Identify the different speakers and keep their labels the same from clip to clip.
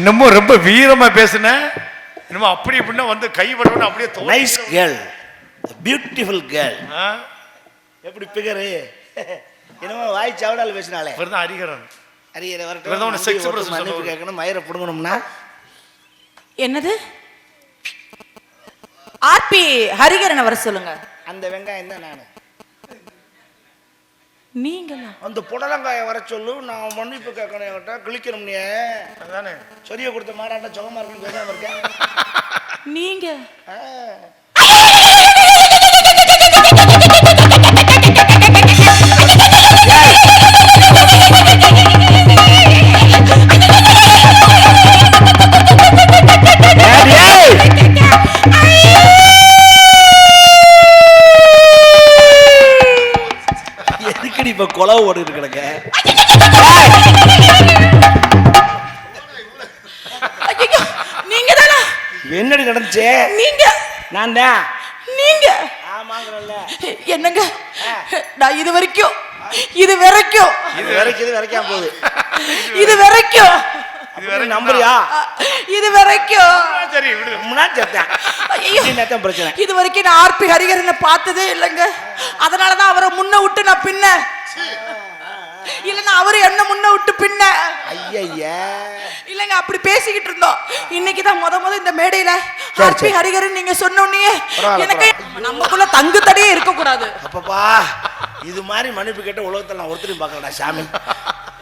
Speaker 1: என்னமோ ரொம்ப வீரமா பேசுன. என்னமோ அப்படி இப்படின்னா வந்து கை படணும் அப்படியே தோ-
Speaker 2: நைஸ் கேர்ள் பியூட்டிஃபுல் கேர்ள்
Speaker 1: ஆ,
Speaker 2: எப்படி பிகரு? என்னமோ வாய் சவடால் பேசினாலே
Speaker 1: இவர்தான் ஹரிகரன்
Speaker 2: அரியரை
Speaker 1: இவர்தான் உன்னை sex
Speaker 2: வரட்டும் மன்னிப்பு. கேட்கணும் மயிரை பிடுங்கணும்னா.
Speaker 3: என்னது? ஆர்பி ஹரிகரனை வர சொல்லுங்க.
Speaker 2: அந்த வெங்காயம் தான் நான்.
Speaker 3: நீங்களா?
Speaker 2: அந்த புடலங்காயை வர சொல்லு நான் மன்னிப்பு கேட்கணும் என்கிட்ட. கிழிக்கணும் நீ.
Speaker 1: அதானே?
Speaker 2: சொரிய கொடுத்த மாடாட்ட சுகமா இருக்குன்னு பேசாம இருக்கேன்.
Speaker 3: நீங்க?
Speaker 2: குலவு ஓடிட்டு கிடக்க
Speaker 3: நீங்க தானா?
Speaker 2: என்னடி நடந்துச்சு?
Speaker 3: நீங்க.
Speaker 2: நான் தான்.
Speaker 3: நீங்க. என்னங்க? நான் இது வரைக்கும் இது வரைக்கும்.
Speaker 2: இது வரைக்கும் இது வரைக்காம போகுது.
Speaker 3: இது வரைக்கும்.
Speaker 2: நம்புறியா?
Speaker 3: இது வரைக்கும்.
Speaker 1: சரி விடு.
Speaker 2: முன்னாடி செத்தேன்
Speaker 3: ஐயோ
Speaker 2: என்னத்தான் பிரச்சனை?
Speaker 3: இது வரைக்கும் நான் ஆர்பி ஹரிகரனை பார்த்ததே இல்லைங்க. அதனாலதான் அவரை முன்ன விட்டு நான் பின்ன இல்லைன்னா அவரு என்ன முன்ன விட்டு பின்ன.
Speaker 2: ஐயய்யா.
Speaker 3: இல்லைங்க அப்படி பேசிக்கிட்டு இருந்தோம். இன்னைக்கு தான் முத முத இந்த மேடையில
Speaker 2: சரி.
Speaker 3: ஹரிகரன் நீங்க சொன்ன உடனே
Speaker 2: பரவாயில்ல,
Speaker 3: எனக்கு நமக்குள்ள தங்கு தடையே இருக்க கூடாது
Speaker 2: அப்பப்பா இது மாதிரி மன்னிப்பு கேட்ட உலகத்துல நான் ஒருத்தரையும் பார்க்கலடா சாமி.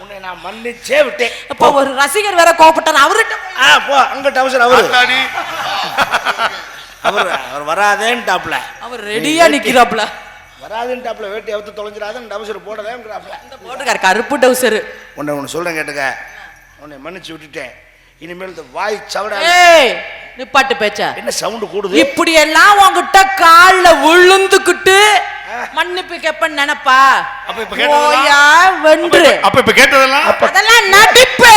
Speaker 2: உன்னை நான் மன்னிச்சே விட்டேன்.
Speaker 3: அப்ப ஒரு ரசிகர் வேற கோபப்பட்டார் அவர்கிட்ட
Speaker 2: ஆ போ. அங்க டவுசர் அவரு. அவர் அவர் வராதேன்ட்டாப்ல.
Speaker 3: அவர் ரெடியா நிக்கிறாப்ல.
Speaker 2: வராதுன்ட்டாப்ல வேட்டி அவுத்து தொலைஞ்சிடாதுன்னு டவுசர் போடதேங்கிறாப்ல
Speaker 3: போட்டுக்காரு கருப்பு டவுசரு
Speaker 2: உன்னை ஒன்று சொல்றேன் கேட்டுக்க. உன்னை மன்னிச்சு விட்டுட்டேன். இனிமேல் இந்த வாய் சவடா
Speaker 3: நிப்பாட்டு பேச்ச.
Speaker 2: என்ன சவுண்டு கூடுது?
Speaker 3: இப்படி எல்லாம் உன்கிட்ட கால்ல விழுந்துக்கிட்டு மன்னிப்பு கேப்பன்னு நினைப்பா?
Speaker 1: அப்ப இப்ப
Speaker 3: வென்று.
Speaker 1: அப்ப இப்ப கேட்டதெல்லாம்
Speaker 3: அதெல்லாம் நடிப்பு.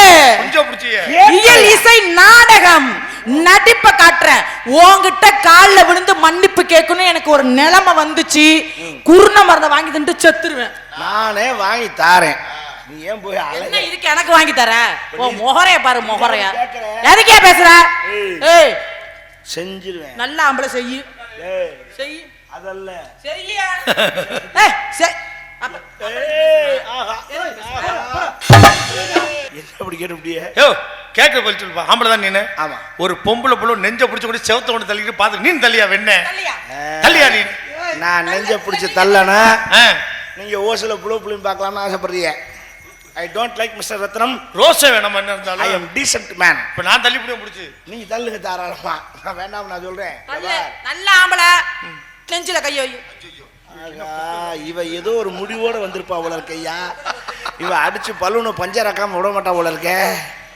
Speaker 3: இயல் இசை நாடகம். நடிப்ப காட்டுறேன். உன்கிட்ட கால்ல விழுந்து மன்னிப்பு கேட்கணும் எனக்கு ஒரு நிலைமை வந்துச்சு. குருண மருந்தை வாங்கி தின்ட்டு செத்துருவேன்.
Speaker 2: நானே வாங்கி தாரேன். நீ ஏன் போய்
Speaker 3: என்ன இதுக்கு எனக்கு வாங்கி தர? உன் முகரைய பாரு முகரைய. எதுக்கே பேசுற?
Speaker 2: ஏய். செஞ்சிருவேன்.
Speaker 3: நல்ல ஆம்பளை செய்யு.
Speaker 2: ஏய்
Speaker 3: செய்
Speaker 2: அதல்ல.
Speaker 3: செய்யா ஏய் செய்.
Speaker 2: என்ன அப்படி கேட்டு
Speaker 1: கேட்க பதில் சொல்லுப்பா. ஆம்பளை தான் நீனு.
Speaker 2: ஆமா.
Speaker 1: ஒரு பொம்பளை புள்ள நெஞ்ச பிடிச்சு கூட செவத்த கொண்டு தள்ளிட்டு பார்த்து நீ தள்ளியா வெண்ண?
Speaker 3: தள்ளியா?
Speaker 1: நீ?
Speaker 2: நான் நெஞ்ச பிடிச்சி தள்ளனா?
Speaker 1: ஆ,
Speaker 2: நீங்க ஓசில புழு புளியும் பார்க்கலாம்னு ஆசைப்படுறீங்க. I don't like mister Rathnam.
Speaker 1: ரோஸே வேணாமா என்ன
Speaker 2: ஐ
Speaker 1: இருந்தாலும்
Speaker 2: எம் டீசென்ட் மேன்
Speaker 1: இப்ப நான் தள்ளி முடியும் பிடிச்சி
Speaker 2: நீங்க தள்ளுங்க தாராளமா. நான் வேண்டாம் நான் சொல்றேன்.
Speaker 3: நல்ல ஆம்பளை. நெஞ்சில கையோ
Speaker 2: இவ ஏதோ ஒரு முடிவோட வந்திருப்பா போல இருக்கையா இவ அடிச்சு பலூனை பஞ்சராக்காம விட மாட்டா போல இருக்க.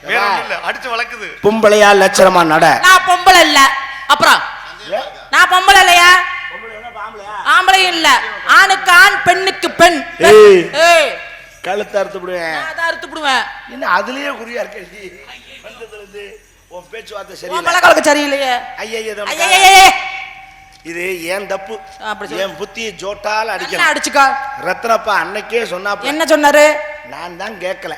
Speaker 1: வேற ஒண்ணும் இல்ல. அடிச்சு வளர்க்குது.
Speaker 2: பொம்பளையா லட்சணமா நட.
Speaker 3: நான் பொம்பளை இல்ல. அப்புறம்? நான் பொம்பளை இல்லையா? ஆம்பளையும் இல்ல. ஆணுக்கு ஆண் பெண்ணுக்கு பெண்.
Speaker 2: ஏய்.
Speaker 3: ஏய்.
Speaker 2: கழுத்தை அறுத்து விடுவேன்.
Speaker 3: நான் அதை அறுத்து விடுவேன்.
Speaker 2: என்ன அதுலயே குறியா இருக்க வந்ததுல இருந்து உன் பேச்சுவார்த்தை
Speaker 3: உன்
Speaker 2: சரியில்லை.
Speaker 3: பழக்கவழக்கம் சரியில்லையே.
Speaker 2: ஐயா
Speaker 3: ஐயையையே.
Speaker 2: இது ஏன் தப்பு?
Speaker 3: அப்படி சொல்லு.
Speaker 2: என் புத்தியை ஜோட்டால
Speaker 3: நல்லா
Speaker 2: அடிக்கணும்
Speaker 3: அடிச்சுக்கோ.
Speaker 2: ரத்னப்பா அன்னைக்கே சொன்னாப்ப
Speaker 3: என்ன சொன்னாரு?
Speaker 2: நான் தான் கேட்கல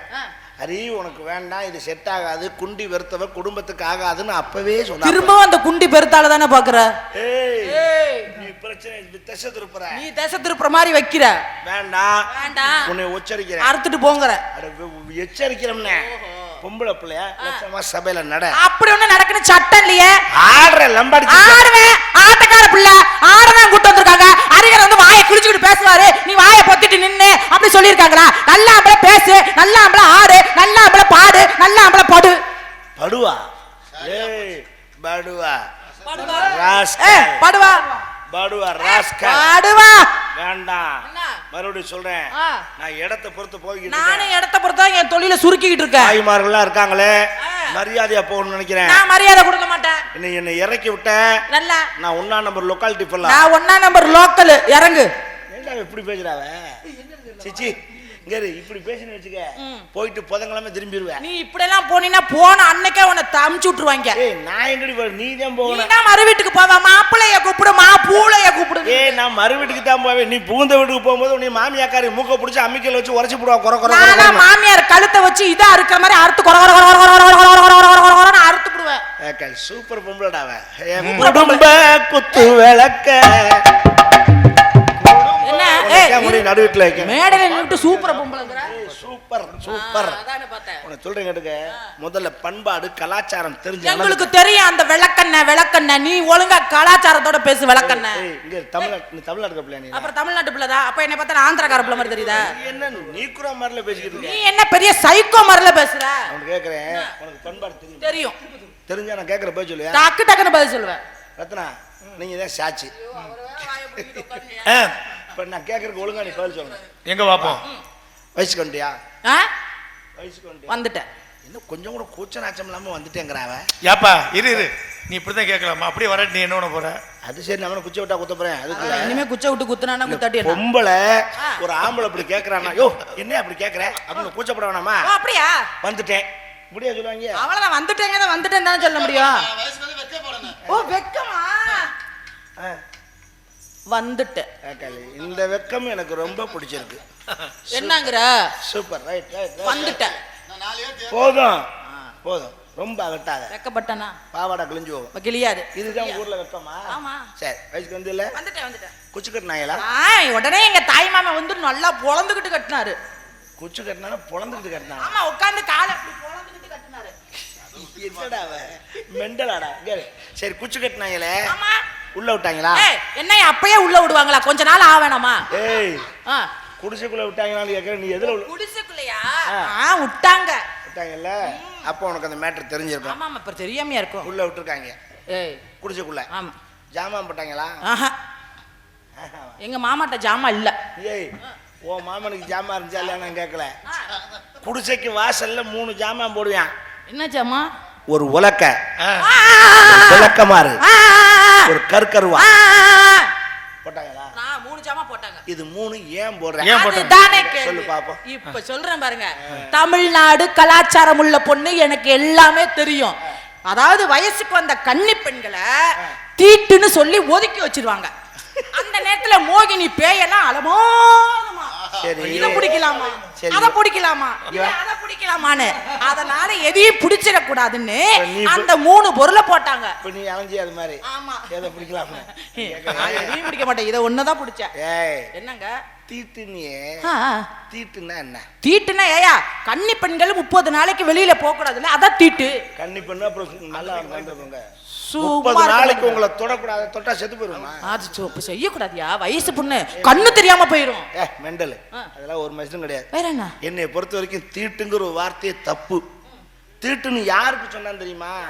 Speaker 2: ஹரி உனக்கு வேண்டாம் இது செட் ஆகாது குண்டி வெறுத்தவ குடும்பத்துக்கு ஆகாதுன்னு அப்பவே சொன்னா
Speaker 3: திரும்பவும் அந்த குண்டி பெருத்தால தானே பாக்குற?
Speaker 2: நீ பிரச்சனை இது திசை திருப்புற.
Speaker 3: நீ தேச திருப்புற மாதிரி வைக்கிற.
Speaker 2: வேண்டாம்.
Speaker 3: வேண்டாம்.
Speaker 2: உன்னை உச்சரிக்கிறேன்.
Speaker 3: அறுத்துட்டு போங்கிற.
Speaker 2: எச்சரிக்கிறோம்னே. பொம்பளை பிள்ளைய லட்சமா சபையில நட.
Speaker 3: அப்படி ஒண்ணு நடக்குன்னு சட்டம் இல்லையே?
Speaker 2: ஆடுற லம்பாடி
Speaker 3: ஆடுவேன். ஆட்டக்கார பிள்ளை ஆடதான் கூட்டு வந்திருக்காங்க. கிழிச்சுக்கிட்டு பேசுவாரு. நீ வாயை பொத்திட்டு நின்னு அப்படி சொல்லியிருக்காங்களா? நல்ல ஆம்பளை பேசு நல்ல ஆம்பளை ஆடு நல்ல ஆம்பளை பாடு. நல்ல ஆம்பளை படு
Speaker 2: படுவா. படுவா.
Speaker 3: படுவா.
Speaker 2: படுவா. ராஸ்கல்.
Speaker 3: படுவா.
Speaker 2: வேண்டாம்? மறுபடியும் சொல்றேன். நான் இடத்தை பொறுத்து போய்கிட்டு
Speaker 3: நானே
Speaker 2: இருக்கேன்.
Speaker 3: இடத்த பொறுத்தா என் தொழில சுருக்கிக்கிட்டு இருக்கேன்.
Speaker 2: தாய்மார்கள்லாம் இருக்காங்களே. மரியாதையா போகணும்னு நினைக்கிறேன்.
Speaker 3: நான் மரியாதை கொடுக்க மாட்டேன்.
Speaker 2: என்னை என்னை இறக்கி விட்டேன்.
Speaker 3: நல்லா.
Speaker 2: நான் ஒன்னா நம்பர் லொக்காலிட்டி ஃபுல்லா
Speaker 3: நான் ஒன்னா நம்பர் லோக்கல் இறங்கு.
Speaker 2: ஏண்டா எப்படி பேசுறாவ சிச்சி. இங்க இப்படி பேசினு வச்சுக்க போயிட்டு புதன்கிழமை திரும்பிடுவேன்
Speaker 3: நீ இப்படியெல்லாம் போனீன்னா போன அன்னைக்கே உன்னை தமிச்சு விட்டுருவாங்க
Speaker 2: ஏய் நான் எங்கடி போற நீ தான்
Speaker 3: நீ
Speaker 2: போகணும்
Speaker 3: தான் மறு வீட்டுக்கு போவ மாப்பிள்ளைய கூப்பிடு மா பூளைய கூப்பிடு
Speaker 2: ஏய் நான் மறு வீட்டுக்கு தான் போவேன் நீ புகுந்த வீட்டுக்கு போகும்போது நீ மாமியாக்காரி மூக்க பிடிச்சி அம்மிக்கல வச்சு உரைச்சு போடுவா குறை குறை குறை
Speaker 3: நானா. மாமியார் கழுத்தை வச்சு இதா இருக்கிற மாதிரி அறுத்து கொர கொர கொர கொர கொர கொர கொர கொர கொர கொரன்னு அறுத்து விடுவேன்
Speaker 2: சூப்பர் பொம்பளடா அவ என் குடும்ப குத்து விளக்க முடி நடு வீட்டுல வைக்க
Speaker 3: மேடையில நின்னுட்டு சூப்பர் பொம்பளைங்கிற
Speaker 2: சூப்பர் சூப்பர்.
Speaker 3: அதானே பார்த்தேன்.
Speaker 2: சொல்றேன் கேட்டுக்க. முதல்ல பண்பாடு கலாச்சாரம் தெரிஞ்சு
Speaker 3: எங்களுக்கு தெரியும் அந்த விளக்கண்ண விளக்கண்ண. நீ ஒழுங்கா கலாச்சாரத்தோட பேசு விளக்கண்ண.
Speaker 2: இங்க தமிழ்நாட்டு நீ தமிழ்நாட்டுக்கு பிள்ளை நீ?
Speaker 3: அப்புறம் தமிழ்நாட்டு பிள்ளைதா? அப்ப என்ன பார்த்தா ஆந்திரக்கார பிள்ளை மாதிரி தெரியுதா?
Speaker 2: என்ன நீக்குற மாதிரில பேசிக்கிட்டு
Speaker 3: நீ என்ன பெரிய சைக்கோ மாதிரில பேசுற?
Speaker 2: அவனுக்கு கேக்குறேன். உனக்கு பண்பாடு தெரியும்?
Speaker 3: தெரியும்.
Speaker 2: தெரிஞ்சா நான் கேக்குற போய் சொல்லுவேன்.
Speaker 3: டக்கு டக்குன்னு பதில் சொல்லுவேன்.
Speaker 2: ரத்னா நீங்க தான் சாட்சி. இப்ப நான் கேக்குறதுக்கு ஒழுங்கா நீ பதில் சொல்லணும்
Speaker 1: எங்க பாப்போம்
Speaker 2: வயசுக்கு வந்துட்டியா
Speaker 3: ஆ?
Speaker 2: வயசுக்கு வந்துட்டியா
Speaker 3: வந்துட்டேன்.
Speaker 2: இன்னும் கொஞ்சம் கூட கூச்ச நாச்சம் இல்லாம வந்துட்டேங்கிற அவன்.
Speaker 1: ஏப்பா இரு இரு. நீ இப்படிதான் கேட்கலாமா? அப்படியே வர நீ என்ன பண்ண போற?
Speaker 2: அது சரி நம்ம குச்சி விட்டா குத்த போறேன். அதுக்கு.
Speaker 3: இனிமே குச்சை விட்டு குத்துனா குத்தாட்டி
Speaker 2: பொம்பளை ஒரு ஆம்பளை அப்படி கேக்குறானா யோ என்ன அப்படி கேக்குற? அப்படின்னு கூச்சப்பட வேணாமா?
Speaker 3: அப்படியா?
Speaker 2: வந்துட்டேன். இப்படியா சொல்லுவாங்க?
Speaker 3: அவ்வளவுதான் வந்துட்டேங்க தான் வந்துட்டேன்னு தானே சொல்ல முடியும். ஓ வெக்கமா?
Speaker 2: ஆ,
Speaker 3: வந்துட்டேன்.
Speaker 2: இந்த வெக்கம் எனக்கு ரொம்ப பிடிச்சிருக்கு.
Speaker 3: என்னங்கிற?
Speaker 2: சூப்பர் ரைட் ரைட்
Speaker 3: வந்துட்டேன்.
Speaker 2: போதும். போதும். ரொம்ப அகட்டாத
Speaker 3: வெக்கப்பட்டனா?
Speaker 2: பாவாடை கிழிஞ்சு போகும்.
Speaker 3: கிளியாது
Speaker 2: இதுதான் ஊர்ல வெக்கமா?
Speaker 3: ஆமா.
Speaker 2: சரி வயசுக்கு வந்து இல்ல
Speaker 3: வந்துட்டேன் வந்துட்டேன்.
Speaker 2: குச்சி கட்டினாங்களா?
Speaker 3: உடனே எங்க தாய் மாமா வந்து நல்லா பொழந்துகிட்டு கட்டினாரு.
Speaker 2: குச்சி கட்டினா பொழந்துக்கிட்டு கட்டினாங்க.
Speaker 3: ஆமா உட்கார்ந்து காலை அப்படி பொழந்துகிட்டு கட்டினாரு.
Speaker 2: என்னடா? மெண்டலாடா. சரி குச்சி கட்டினாங்களே?
Speaker 3: ஆமா.
Speaker 2: உள்ள விட்டாங்களா?
Speaker 3: என்ன அப்பயே உள்ள விடுவாங்களா? கொஞ்ச நாள் ஆவேணாமா
Speaker 2: ஏய் குடிசைக்குள்ள விட்டாங்களான்னு கேட்கறேன் நீ எதுல உள்ள
Speaker 3: குடிசைக்குள்ளையா?
Speaker 2: ஆ.
Speaker 3: விட்டாங்க.
Speaker 2: விட்டாங்கல்ல? அப்போ உனக்கு அந்த மேட்டர் தெரிஞ்சிருக்கும்.
Speaker 3: ஆமா ஆமா இப்ப தெரியாமையா இருக்கும்.
Speaker 2: உள்ள விட்டுருக்காங்க.
Speaker 3: ஏய்.
Speaker 2: குடிசைக்குள்ள.
Speaker 3: ஆமா.
Speaker 2: ஜாமான் போட்டாங்களா?
Speaker 3: எங்க மாமாட்ட ஜாமா இல்ல.
Speaker 2: ஏய் ஓ மாமனுக்கு ஜாமான் இருந்துச்சா இல்லையா நான் கேட்கல குடிசைக்கு வாசல்ல மூணு ஜாமான் போடுவான்.
Speaker 3: என்ன ஜாமா
Speaker 2: ஒரு உலக்க. விளக்கமாறு. ஒரு கற்கருவா. போட்டாங்களா
Speaker 3: நான் மூணு ஜாமா போட்டாங்க
Speaker 2: இது மூணு ஏன் போடுறேன்
Speaker 1: ஏன் போட்டாங்க?
Speaker 2: சொல்லு பாப்போம்.
Speaker 3: இப்ப சொல்றேன் பாருங்க தமிழ்நாடு கலாச்சாரம் உள்ள பொண்ணு எனக்கு எல்லாமே தெரியும் அதாவது வயசுக்கு வந்த கன்னி பெண்களை தீட்டுன்னு சொல்லி ஒதுக்கி வச்சிருவாங்க அந்த நேரத்துல மோகினி பேயெல்லாம் அலமோதுமா
Speaker 2: சரி.
Speaker 3: இத பிடிக்கலாமா. அத பிடிக்கலாமா? அத பிடிக்கலாமான்னு. அதனால எதையும் பிடிச்சிட கூடாதுன்னு அந்த மூணு பொருளை போட்டாங்க.
Speaker 2: நீ அலைஞ்சி அது மாதிரி.
Speaker 3: ஆமா.
Speaker 2: எதை பிடிக்கலாமா
Speaker 3: எதையும் பிடிக்க மாட்டேன். இதை ஒன்னதான் பிடிச்சேன். என்னங்க?
Speaker 2: தீட்டு நீ
Speaker 3: ஆ, ஆ.
Speaker 2: தீட்டுன்னா என்ன?
Speaker 3: தீட்டுனா ஏயா கன்னி பெண்கள் முப்பது நாளைக்கு வெளியில போக கூடாதுல்ல அதான் தீட்டு.
Speaker 2: கன்னி பண்ணு அப்புறம் நல்லா முப்பது நாளைக்கு. உங்களை தொடக்கூடாது தொட்டா செத்து போயிருமா
Speaker 3: அது சு- அப்ப செய்யக்கூடாதியா? வயசு பொண்ணு கண்ணு தெரியாம போயிரும்.
Speaker 2: ஏ மெண்டல். அதெல்லாம் ஒரு மனுஷனும் கிடையாது.
Speaker 3: வேற என்ன?
Speaker 2: என்னை பொறுத்த வரைக்கும் தீட்டுங்கிற ஒரு வார்த்தையே தப்பு. தீட்டுன்னு யாருக்கு சொன்னான்னு தெரியுமா?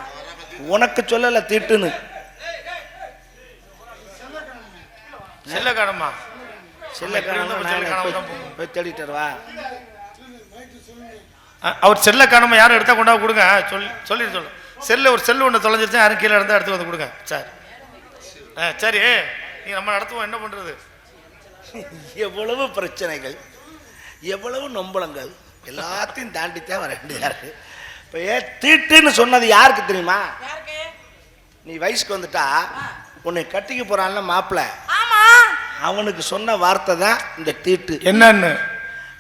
Speaker 2: உனக்கு சொல்லல தீட்டுன்னு.
Speaker 1: செல்ல காணமா
Speaker 2: செல்ல
Speaker 1: போகும்.
Speaker 2: போய் தேடிட்டு வா
Speaker 1: அவர் செல்ல காணாம யாரும் எடுத்தா கொண்டா கொடுங்க. சொல்லி சொல்லிட்டு சொல்லு. செல்ல ஒரு செல்லு ஒன்று தொலைஞ்சிருச்சா யாரும் கீழே இருந்தா எடுத்து வந்து கொடுங்க. சரி. ஆ சரி. நீ நம்ம நடத்துவோம் என்ன பண்றது?
Speaker 2: எவ்வளவு பிரச்சனைகள் எவ்வளவு நொம்பலங்கள் எல்லாத்தையும் தாண்டித்தான் வர வேண்டியதா இருக்கு. இப்போ ஏ தீட்டுன்னு சொன்னது யாருக்கு தெரியுமா? நீ வயசுக்கு வந்துட்டா உன்னை கட்டிக்க போறான்ல மாப்பிள்ள
Speaker 3: ஆமா.
Speaker 2: அவனுக்கு சொன்ன வார்த்தை தான் இந்த தீட்டு.
Speaker 1: என்னன்னு?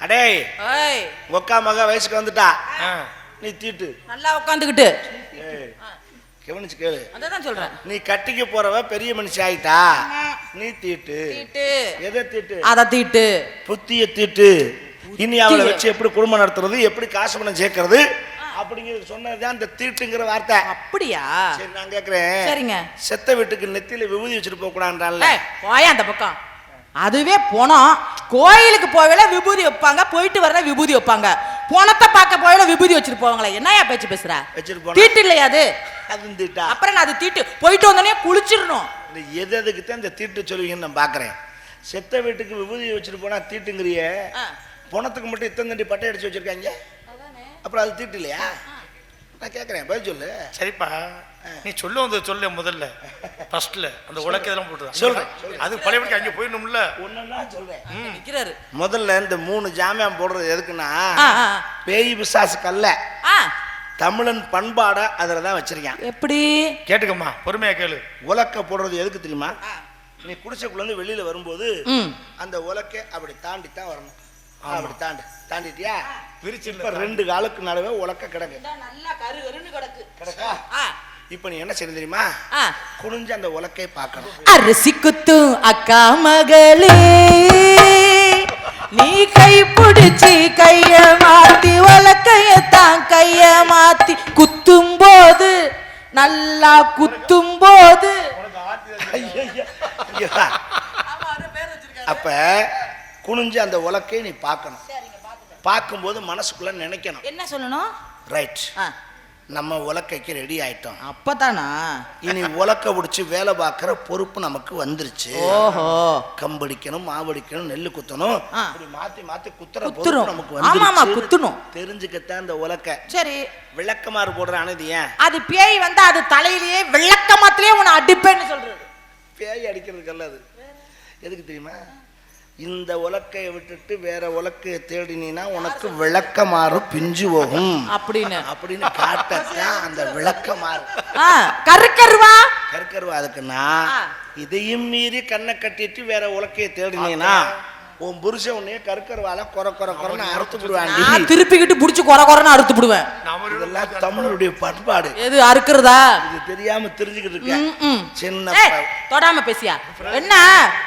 Speaker 2: அடேய்
Speaker 3: ஏய்
Speaker 2: ஒக்கா மக வயசுக்கு வந்துட்டா.
Speaker 1: ஆ,
Speaker 2: நீ தீட்டு.
Speaker 3: நல்லா உட்காந்துக்கிட்டு
Speaker 2: கவனிச்சு கேளு.
Speaker 3: அதான் சொல்றேன்.
Speaker 2: நீ கட்டிக்க போறவ பெரிய மனுஷி ஆயிட்டா? நீ தீட்டு.
Speaker 3: தீட்டு.
Speaker 2: எதை தீட்டு?
Speaker 3: அத தீட்டு.
Speaker 2: புத்திய தீட்டு. இனி அவளை வச்சு எப்படி குடும்பம் நடத்துறது எப்படி காசு பணம் சேர்க்கறது? அப்படிங்கிறது சொன்னதுதான் இந்த தீட்டுங்கிற வார்த்தை.
Speaker 3: அப்படியா?
Speaker 2: சரி நான் கேக்குறேன்.
Speaker 3: சரிங்க.
Speaker 2: செத்த வீட்டுக்கு நெத்தியில விபூதி வச்சுட்டு போக கூடாதுன்றான்ல
Speaker 3: போயா அந்த பக்கம். அதுவே போனோம் கோயிலுக்கு போவேல விபூதி வைப்பாங்க போயிட்டு வர விபூதி வைப்பாங்க. போனத்தை பார்க்க போவேல விபூதி வச்சுட்டு போவாங்களே என்னையா பேச்சு பேசுற? தீட்டு இல்லையா அது? அப்புறம் நான் அது தீட்டு? போயிட்டு வந்தோடனே குளிச்சிடணும்.
Speaker 2: எது எதுக்கு தான் இந்த தீட்டு சொல்லுவீங்கன்னு நான் பாக்குறேன் செத்த வீட்டுக்கு விபூதி வச்சுட்டு போனா தீட்டுங்கிறிய. பணத்துக்கு மட்டும் இத்தனை தண்டி பட்டை அடிச்சு வச்சிருக்காங்க. அப்புறம் அது தீட்டு இல்லையா? நான் கேட்குறேன் பதில் சொல்லு.
Speaker 1: சரிப்பா. நீ சொல்ல வந்து சொல்லு முதல்ல. ஃபர்ஸ்ட்ல அந்த உலக்க இதெல்லாம் போட்டு
Speaker 2: சொல்றேன்,
Speaker 1: அது பழையபடிக்கு அங்கே போயிடணும்ல.
Speaker 2: ஒன்றுன்னா சொல்கிறேன்
Speaker 3: நிக்கிறாரு.
Speaker 2: முதல்ல இந்த மூணு ஜாமியம் போடுறது எதுக்குன்னா பேய் பிசாசு கல்ல
Speaker 3: ஆ.
Speaker 2: தமிழன் பண்பாடை அதில் தான் வச்சிருக்கேன்.
Speaker 3: எப்படி?
Speaker 1: கேட்டுக்கம்மா. பொறுமையா கேளு.
Speaker 2: உலக்க போடுறது எதுக்கு தெரியுமா? நீ குடிசைக்குள்ளேருந்து வெளியில வரும்போது அந்த உலக்கை அப்படி தாண்டி தான் வரணும். அப்படி தாண்டு தாண்டிட்டியா? இப்ப ரெண்டு காலுக்கு நடுவே உலக்க கிடக்கு.
Speaker 3: நல்லா கரு கருன்னு கிடக்கு.
Speaker 2: கிடக்கா? இப்ப நீ என்ன செய்யணும் தெரியுமா. குனிஞ்சு அந்த உலக்கை பார்க்கணும்.
Speaker 3: அரிசி குத்தும் அக்கா மகளே. நீ கை பிடிச்சி கைய மாத்தி வழக்கையத்தான் கைய மாத்தி குத்தும் போது நல்லா குத்தும் போது
Speaker 2: ஐயையோ. ஐயோ. அப்ப குனிஞ்சு அந்த உலக்கை நீ பார்க்கணும். பார்க்கும்போது மனசுக்குள்ள நினைக்கணும்.
Speaker 3: என்ன சொல்லணும்?
Speaker 2: ரைட் நம்ம உலக்கைக்கு ரெடி ஆயிட்டோம்.
Speaker 3: அப்பதானா?
Speaker 2: இனி உலக்க பிடிச்சி வேலை பார்க்குற பொறுப்பு நமக்கு வந்துருச்சு.
Speaker 3: ஓஹோ.
Speaker 2: கம்படிக்கணும் மாவடிக்கணும் நெல்லு குத்தணும். இப்படி மாத்தி மாத்தி குத்துற. பொறுப்பு நமக்கு வந்துருச்சு.
Speaker 3: குத்தணும்.
Speaker 2: தெரிஞ்சுக்கத்தான் இந்த உலக்க.
Speaker 3: சரி.
Speaker 2: விளக்கமாறு போடுறான் இது ஏன்?
Speaker 3: அது பேய் வந்து அது தலையிலேயே விளக்கமாத்திலே உன்னை அடிப்பேன்னு சொல்றது.
Speaker 2: பேய் அடிக்கிறதுக்கல்ல அது. எதுக்கு தெரியுமா? இந்த உலக்கையை விட்டுட்டு வேற உலக்கையை தேடினீன்னா உனக்கு விளக்கமாறு பிஞ்சு போகும்.
Speaker 3: அப்படின்னு.
Speaker 2: அப்படின்னு காட்டத்தான் அந்த விளக்கமாறு.
Speaker 3: ஆ, கருக்கருவா?
Speaker 2: கற்கருவா அதுக்குன்னா. இதையும் மீறி கண்ணை கட்டிட்டு வேற உலக்கையை தேடினீங்கன்னா உன் புருஷன் உன்னைய கற்கருவால குறை குறை குறைன்னு அறுத்து
Speaker 3: நான்
Speaker 2: விடுவாண்டி
Speaker 3: திருப்பிக்கிட்டு புடிச்சு கொர கொரன்னு அறுத்து விடுவேன்.
Speaker 2: இதெல்லாம் தமிழுடைய பண்பாடு.
Speaker 3: எது அறுக்கிறதா?
Speaker 2: இது தெரியாம தெரிஞ்சுக்கிட்டு இருக்க.
Speaker 3: ம், ம்.
Speaker 2: சின்ன
Speaker 3: தொடாம பேசியா? என்ன?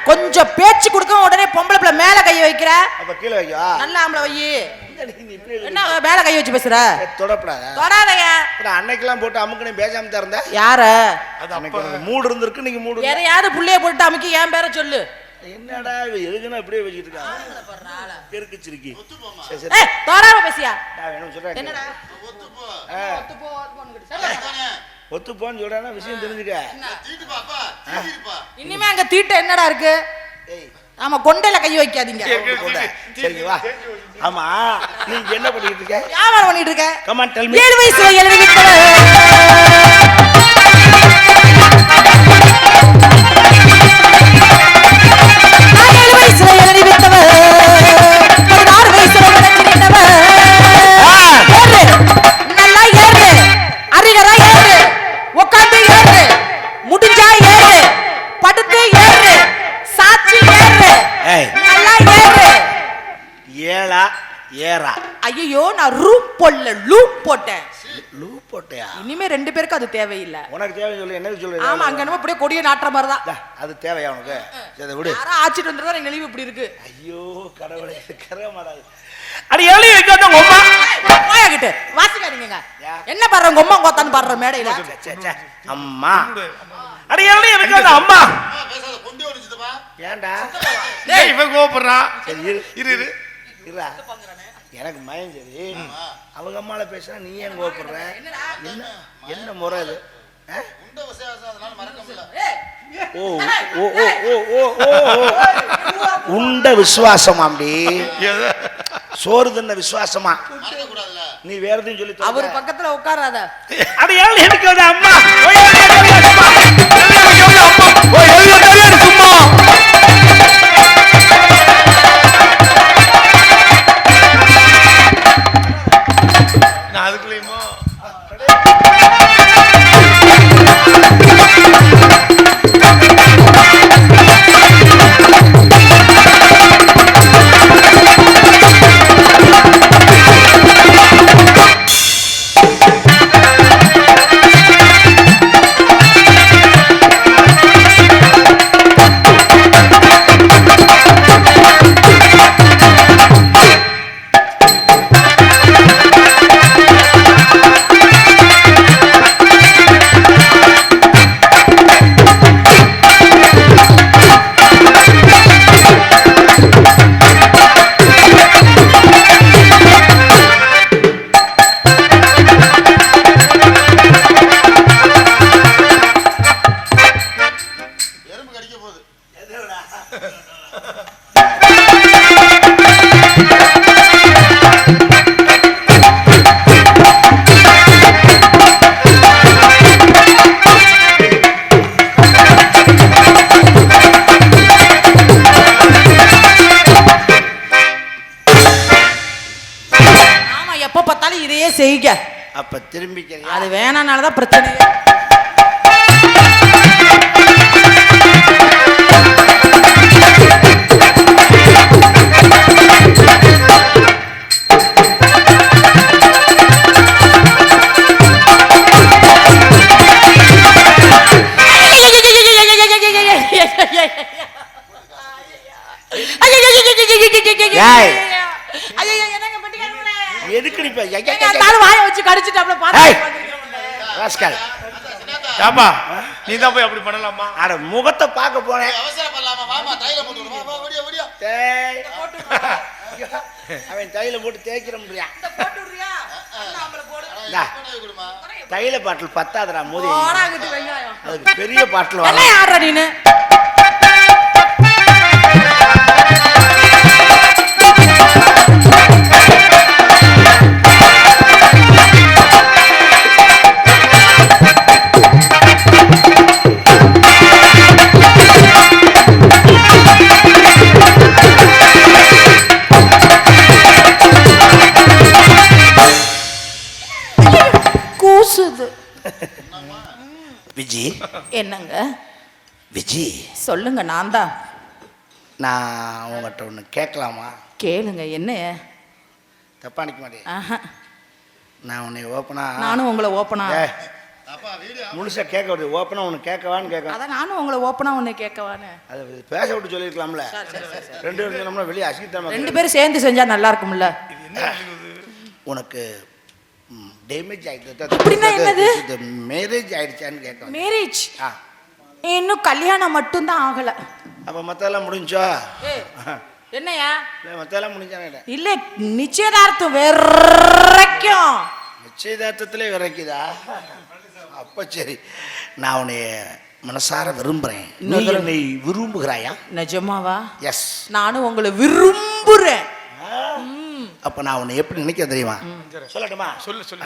Speaker 3: கொஞ்சம் பேச்சு கொடுக்க உடனே பொம்பளை பிள்ளை மேல கைய வைக்கிற?
Speaker 2: அப்ப கீழே வைக்கவா?
Speaker 3: நல்ல ஆம்பளை வை? என்ன மேல கைய வச்சு பேசுற?
Speaker 2: தொடப்படாத.
Speaker 3: தொடாதய
Speaker 2: அன்னைக்கெல்லாம் போட்டு அமுக்கனே பேசாம தான் இருந்த
Speaker 3: யார?
Speaker 2: மூடு இருந்திருக்கு நீங்க மூடு.
Speaker 3: யாரையாவது புள்ளைய போட்டு அமுக்கி என் பேரை சொல்லு.
Speaker 2: என்னடா இவ எதுக்குன்னா இப்படியே வச்சுட்டு இருக்காங்க பெருக்குச்சிருக்கி.
Speaker 3: தொடாம பேசியா?
Speaker 2: நான் வேணும் சொல்றேன். ஒத்து போன்னு சொல்றேன்னா விஷயம் தெரிஞ்சுக்க.
Speaker 3: இனிமே அங்க தீட்ட என்னடா இருக்கு?
Speaker 2: ஏய்.
Speaker 3: ஆமா கொண்டையில கை வைக்காதீங்க.
Speaker 2: போட்டு போட. சரிங்க வா. ஆமா நீங்க என்ன பண்ணிட்டு இருக்க?
Speaker 3: வியாபாரம் பண்ணிட்டு இருக்க?
Speaker 2: கமான் டெல் மீ
Speaker 3: ஏழு வயசுல எழுதி தேவையில்லை.
Speaker 2: உனக்கு தேவை சொல்லு என்ன சொல்லு?
Speaker 3: ஆமா அங்க என்னமோ அப்படியே கொடிய நாட்டுற மாதிரி தான்
Speaker 2: அது தேவையா உனக்கு? சரி விடு.
Speaker 3: யாரோ ஆச்சிட்டு வந்துருந்தா எங்க லீவு இப்படி இருக்கு.
Speaker 2: ஐயோ கடவுளே கரக மாடாது அடி எழுதி வைக்காத உங்க அம்மா?
Speaker 3: போயாகிட்டு வாசிக்காதீங்க. என்ன பாடுற உங்க அம்மா கோத்தான்னு பாடுற மேடையில?
Speaker 2: சே, சே, சே. அம்மா. அடி எழுதி வைக்காத அம்மா. ஏன்டா?
Speaker 1: ஏய், இவன் கோபப்படுறான்
Speaker 2: சரி இரு.
Speaker 1: இரு இரு.
Speaker 2: எனக்கு மயம் சரி அவங்க அம்மால பேசுனா நீ ஏன் கோபப்படுற என்ன என்ன முறை இது ஆ? ஓ ஓ ஓ ஓ ஓ ஓ ஓ உண்ட விசுவாசமாம்டி? சோறு தின்ன விசுவாசமா? நீ வேற எதையும் சொல்லி.
Speaker 3: அவர் பக்கத்துல உட்காராத.
Speaker 2: அடி எனக்கு அம்மா?
Speaker 3: செய்க
Speaker 2: அப்ப திரும்பிக்கிறியா
Speaker 3: அது வேணானாலதான் பிரச்சனை
Speaker 2: ஏய்.
Speaker 3: ஐயையோ, என்னங்க பண்ணிக்காரங்களே?
Speaker 2: எதுக்கு நீ இப்ப ஐயா, ஐயா,
Speaker 3: எங்க
Speaker 2: ஐயா,
Speaker 3: இருந்தாலும் வாயை வச்சு கடிச்சிட்டு அப்படியே
Speaker 2: ஏய்.
Speaker 3: பார்த்து
Speaker 2: ராஸ்கல்.
Speaker 1: ஏப்பா நீ தான் போய் அப்படி பண்ணலாமா
Speaker 2: அட முகத்தை பார்க்க போனேன்
Speaker 4: வாமா தைல போட்டு விடு. வா, வா, ஓடியா, ஓடியா.
Speaker 2: தேய். அவன் தையில போட்டு தேய்க்கிற முடியா. தைல பாட்டில் பத்தாதுடா மோதி அதுக்கு பெரிய பாட்டில் வாங்க
Speaker 3: யாரா நீனு
Speaker 2: விஜி.
Speaker 3: என்னங்க?
Speaker 2: விஜி.
Speaker 3: சொல்லுங்க நான் தான்.
Speaker 2: நான் உங்கள்கிட்ட ஒன்று கேட்கலாமா?
Speaker 3: கேளுங்க என்ன?
Speaker 2: தப்பா நிற்க மாட்டேன்.
Speaker 3: ஆஹா,
Speaker 2: நான் உன்னை ஓப்பனா
Speaker 3: நானும் உங்களை ஓப்பனா.
Speaker 2: முழுசா கேட்க வருது. ஓப்பனா உனக்கு கேட்கவான்னு கேட்க
Speaker 3: அதான் நானும் உங்களை ஓப்பனா ஒன்று கேட்கவானு
Speaker 2: அது பேச விட்டு சொல்லியிருக்கலாம்ல. ரெண்டு பேரும் வெளியே அசிக்கிட்டாம
Speaker 3: ரெண்டு பேரும் சேர்ந்து செஞ்சா நல்லா இருக்கும்ல.
Speaker 2: உனக்கு டேமேஜ்
Speaker 3: அப்படின்னா என்னது?
Speaker 2: மேரேஜ் ஆயிடுச்சான்னு கேட்க
Speaker 3: மேரேஜ்
Speaker 2: ஆ.
Speaker 3: இன்னும் கல்யாணம் மட்டும்தான் ஆகல.
Speaker 2: அப்போ மற்றெல்லாம் முடிஞ்சோ?
Speaker 3: என்னையா
Speaker 2: இல்லை மற்றெல்லாம் முடிஞ்சானே
Speaker 3: இல்ல நிச்சயதார்த்தம் வரைக்கும்
Speaker 2: நிச்சயதார்த்தத்திலே விரைக்குதா? அப்போ சரி நான் உன்னை மனசார விரும்புகிறேன் நீ. என்னை விரும்புகிறாயா?
Speaker 3: நிஜமாவா?
Speaker 2: எஸ்
Speaker 3: நானும் உங்களை விரும்புறேன்.
Speaker 2: அப்போ நான் உன்னை எப்படி நினைக்க தெரியுமா? சொல்லட்டுமா?
Speaker 1: சொல்லு சொல்லு.